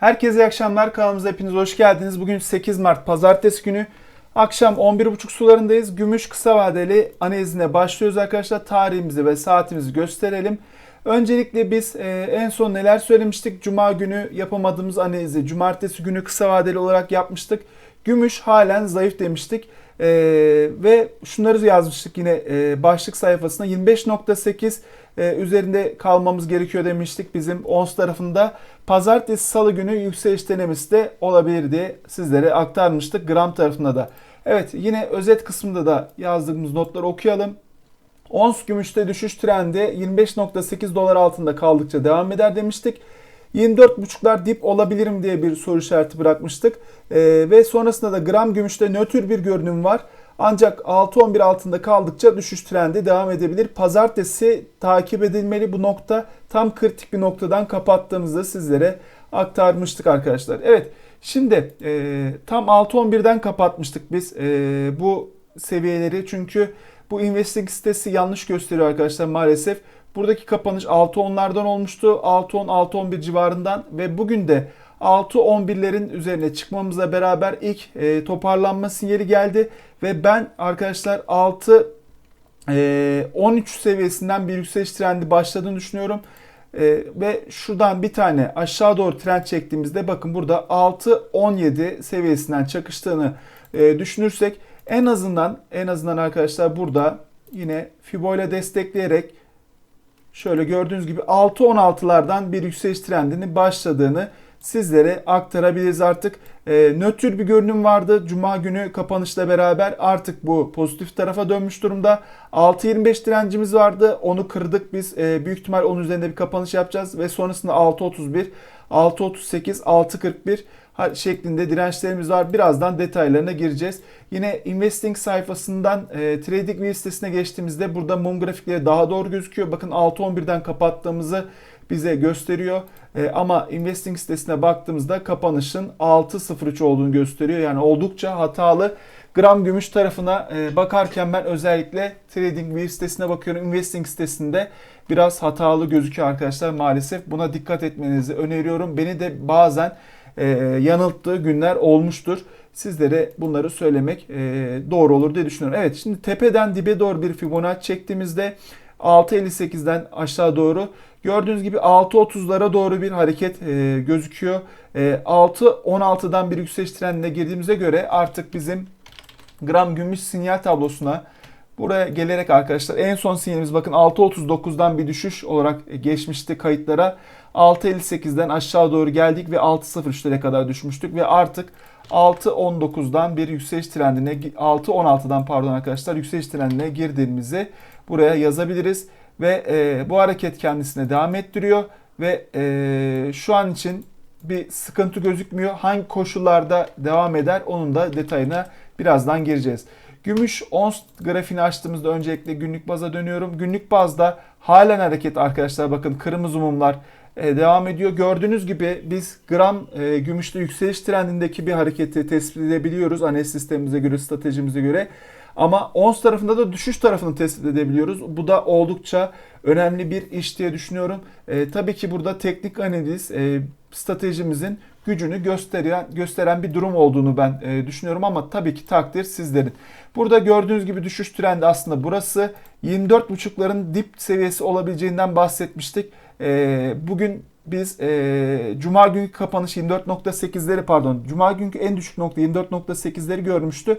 Herkese iyi akşamlar. Kanalımıza hepiniz hoş geldiniz. Bugün 8 Mart Pazartesi günü. Akşam 11.30 sularındayız. Gümüş kısa vadeli analizine başlıyoruz arkadaşlar. Tarihimizi ve saatimizi gösterelim. Öncelikle biz e, en son neler söylemiştik? Cuma günü yapamadığımız analizi cumartesi günü kısa vadeli olarak yapmıştık. Gümüş halen zayıf demiştik. E, ve şunları yazmıştık yine e, başlık sayfasında 25.8 e, üzerinde kalmamız gerekiyor demiştik bizim ONS tarafında. Pazartesi salı günü yükseliş denemesi de olabilir diye sizlere aktarmıştık gram tarafında da. Evet yine özet kısmında da yazdığımız notları okuyalım. Ons gümüşte düşüş trendi 25.8 dolar altında kaldıkça devam eder demiştik. 24.5'lar dip olabilir mi diye bir soru işareti bırakmıştık. Ee, ve sonrasında da gram gümüşte nötr bir görünüm var. Ancak 6.11 altında kaldıkça düşüş trendi devam edebilir. Pazartesi takip edilmeli bu nokta tam kritik bir noktadan kapattığımızda sizlere aktarmıştık arkadaşlar. Evet şimdi e, tam 6.11'den kapatmıştık biz e, bu seviyeleri çünkü bu investing sitesi yanlış gösteriyor arkadaşlar maalesef. Buradaki kapanış 6.10'lardan olmuştu. 6.10 6.11 civarından ve bugün de 6.11'lerin üzerine çıkmamızla beraber ilk e, toparlanma sinyali geldi ve ben arkadaşlar 6 e, 13 seviyesinden bir yükseliş trendi başladığını düşünüyorum. E, ve şuradan bir tane aşağı doğru trend çektiğimizde bakın burada 6-17 seviyesinden çakıştığını e, düşünürsek en azından en azından arkadaşlar burada yine Fibo ile destekleyerek şöyle gördüğünüz gibi 6-16'lardan bir yükseliş trendinin başladığını sizlere aktarabiliriz artık. E, nötr bir görünüm vardı. Cuma günü kapanışla beraber artık bu pozitif tarafa dönmüş durumda. 6.25 direncimiz vardı. Onu kırdık biz. E, büyük ihtimal onun üzerinde bir kapanış yapacağız ve sonrasında 6.31, 6.38, 6.41 şeklinde dirençlerimiz var. Birazdan detaylarına gireceğiz. Yine Investing sayfasından e, TradingView sitesine geçtiğimizde burada mum grafikleri daha doğru gözüküyor. Bakın 6.11'den kapattığımızı bize gösteriyor. E, ama investing sitesine baktığımızda kapanışın 6.03 olduğunu gösteriyor. Yani oldukça hatalı. Gram gümüş tarafına e, bakarken ben özellikle TradingView sitesine bakıyorum. Investing sitesinde biraz hatalı gözüküyor arkadaşlar maalesef. Buna dikkat etmenizi öneriyorum. Beni de bazen e, yanılttığı günler olmuştur. Sizlere bunları söylemek e, doğru olur diye düşünüyorum. Evet şimdi tepeden dibe doğru bir Fibonacci çektiğimizde 6.58'den aşağı doğru gördüğünüz gibi 6.30'lara doğru bir hareket e, gözüküyor. E, 6.16'dan bir yükseliş trendine girdiğimize göre artık bizim gram gümüş sinyal tablosuna buraya gelerek arkadaşlar en son sinyalimiz bakın 6.39'dan bir düşüş olarak geçmişti kayıtlara. 6.58'den aşağı doğru geldik ve 6.03'lere kadar düşmüştük ve artık 6.19'dan bir yükseliş trendine 6.16'dan pardon arkadaşlar yükseliş trendine girdiğimizi buraya yazabiliriz ve e, bu hareket kendisine devam ettiriyor ve e, şu an için bir sıkıntı gözükmüyor. Hangi koşullarda devam eder onun da detayına birazdan gireceğiz. Gümüş ons grafiğini açtığımızda öncelikle günlük baza dönüyorum. Günlük bazda halen hareket arkadaşlar bakın kırmızı mumlar e, devam ediyor. Gördüğünüz gibi biz gram e, gümüşte yükseliş trendindeki bir hareketi tespit edebiliyoruz analiz sistemimize göre, stratejimize göre. Ama ons tarafında da düşüş tarafını tespit edebiliyoruz. Bu da oldukça önemli bir iş diye düşünüyorum. E, tabii ki burada teknik analiz e, stratejimizin gücünü gösteren gösteren bir durum olduğunu ben e, düşünüyorum ama tabii ki takdir sizlerin. Burada gördüğünüz gibi düşüş trendi aslında burası 24.5'ların dip seviyesi olabileceğinden bahsetmiştik. E, bugün biz e, Cuma günkü kapanış 24.8'leri pardon Cuma günkü en düşük nokta 24.8'leri görmüştü.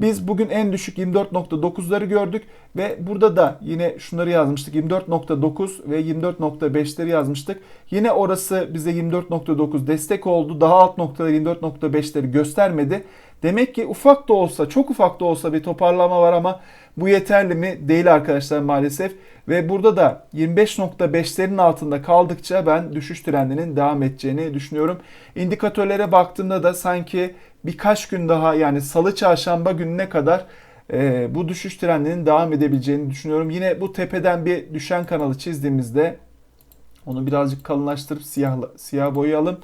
Biz bugün en düşük 24.9'ları gördük ve burada da yine şunları yazmıştık. 24.9 ve 24.5'leri yazmıştık. Yine orası bize 24.9 destek oldu. Daha alt noktaları 24.5'leri göstermedi. Demek ki ufak da olsa, çok ufak da olsa bir toparlama var ama bu yeterli mi? Değil arkadaşlar maalesef. Ve burada da 25.5'lerin altında kaldıkça ben düşüş trendinin devam edeceğini düşünüyorum. İndikatörlere baktığımda da sanki birkaç gün daha yani salı çarşamba gününe kadar e, bu düşüş trendinin devam edebileceğini düşünüyorum. Yine bu tepeden bir düşen kanalı çizdiğimizde onu birazcık kalınlaştırıp siyah, siyah boyayalım.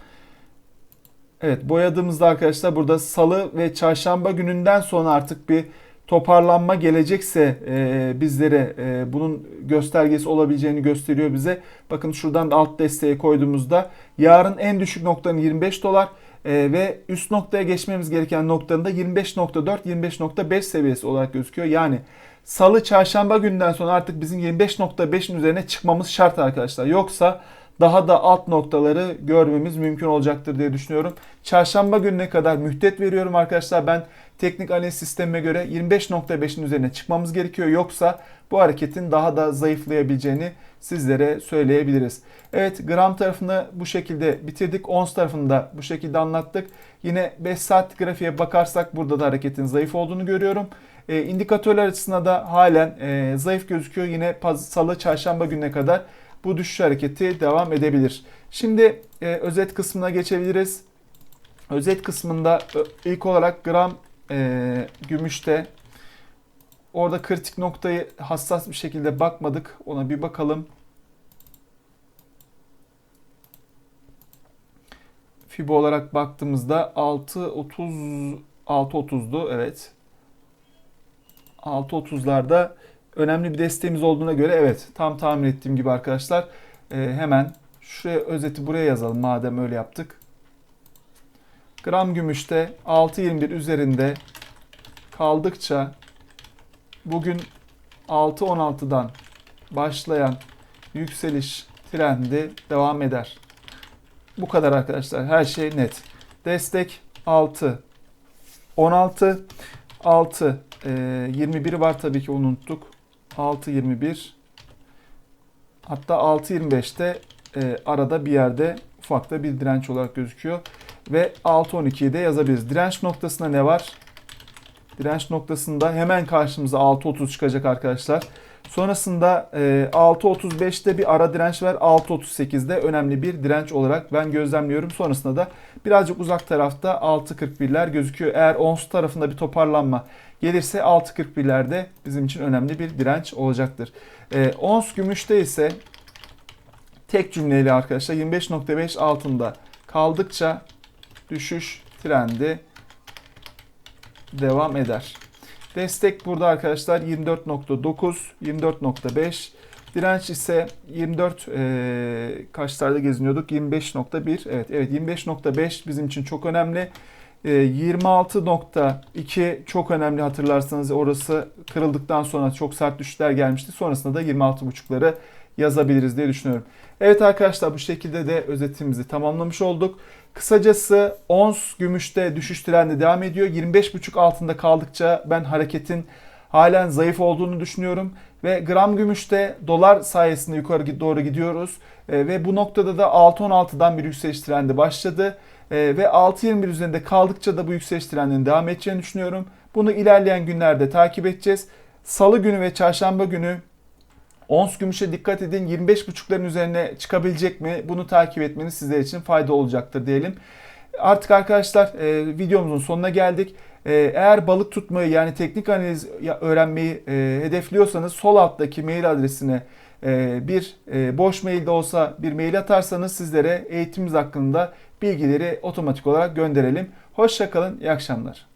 Evet boyadığımızda arkadaşlar burada salı ve çarşamba gününden sonra artık bir toparlanma gelecekse e, bizlere e, bunun göstergesi olabileceğini gösteriyor bize. Bakın şuradan da alt desteğe koyduğumuzda yarın en düşük noktanın 25 dolar e, ve üst noktaya geçmemiz gereken noktanın da 25.4 25.5 seviyesi olarak gözüküyor. Yani salı çarşamba günden sonra artık bizim 25.5'in üzerine çıkmamız şart arkadaşlar. Yoksa daha da alt noktaları görmemiz mümkün olacaktır diye düşünüyorum. Çarşamba gününe kadar müddet veriyorum arkadaşlar. Ben teknik analiz sistemime göre 25.5'in üzerine çıkmamız gerekiyor. Yoksa bu hareketin daha da zayıflayabileceğini sizlere söyleyebiliriz. Evet gram tarafını bu şekilde bitirdik. Ons tarafını da bu şekilde anlattık. Yine 5 saat grafiğe bakarsak burada da hareketin zayıf olduğunu görüyorum. E, indikatörler açısından da halen e, zayıf gözüküyor. Yine paz- salı çarşamba gününe kadar bu düşüş hareketi devam edebilir. Şimdi e, özet kısmına geçebiliriz. Özet kısmında ilk olarak gram e, gümüşte orada kritik noktayı hassas bir şekilde bakmadık. Ona bir bakalım. Fibo olarak baktığımızda 6.30 6.30'du evet. 6.30'larda önemli bir desteğimiz olduğuna göre evet tam tahmin ettiğim gibi arkadaşlar e, hemen şuraya özeti buraya yazalım madem öyle yaptık. Gram gümüşte 6.21 üzerinde kaldıkça bugün 6.16'dan başlayan yükseliş trendi devam eder. Bu kadar arkadaşlar. Her şey net. Destek 6 16 6 e, 21 var tabii ki unuttuk. 6 21 hatta 6 25'te e, arada bir yerde ufakta bir direnç olarak gözüküyor. Ve 6 12'yi de yazabiliriz. Direnç noktasında ne var? Direnç noktasında hemen karşımıza 6.30 çıkacak arkadaşlar. Sonrasında e, 6.35'te bir ara direnç var. 6.38'de önemli bir direnç olarak ben gözlemliyorum. Sonrasında da birazcık uzak tarafta 6.41'ler gözüküyor. Eğer ons tarafında bir toparlanma gelirse 6.41'lerde bizim için önemli bir direnç olacaktır. E, ons gümüşte ise tek cümleyle arkadaşlar 25.5 altında kaldıkça düşüş trendi devam eder. Destek burada arkadaşlar 24.9, 24.5. Direnç ise 24 e, kaçlarda geziniyorduk? 25.1. Evet, evet 25.5 bizim için çok önemli. E, 26.2 çok önemli hatırlarsanız orası kırıldıktan sonra çok sert düşüşler gelmişti. Sonrasında da 26.5'ları yazabiliriz diye düşünüyorum. Evet arkadaşlar bu şekilde de özetimizi tamamlamış olduk. Kısacası ons gümüşte düşüş trendi devam ediyor. 25.5 altında kaldıkça ben hareketin halen zayıf olduğunu düşünüyorum. Ve gram gümüşte dolar sayesinde yukarı doğru gidiyoruz. E, ve bu noktada da 6.16'dan bir yükseliş trendi başladı. E, ve 6.21 üzerinde kaldıkça da bu yükseliş trendinin devam edeceğini düşünüyorum. Bunu ilerleyen günlerde takip edeceğiz. Salı günü ve çarşamba günü Ons gümüşe dikkat edin 25.5'ların üzerine çıkabilecek mi? Bunu takip etmeniz sizler için fayda olacaktır diyelim. Artık arkadaşlar e, videomuzun sonuna geldik. E, eğer balık tutmayı yani teknik analiz öğrenmeyi e, hedefliyorsanız sol alttaki mail adresine e, bir e, boş mailde olsa bir mail atarsanız sizlere eğitimimiz hakkında bilgileri otomatik olarak gönderelim. Hoşçakalın, iyi akşamlar.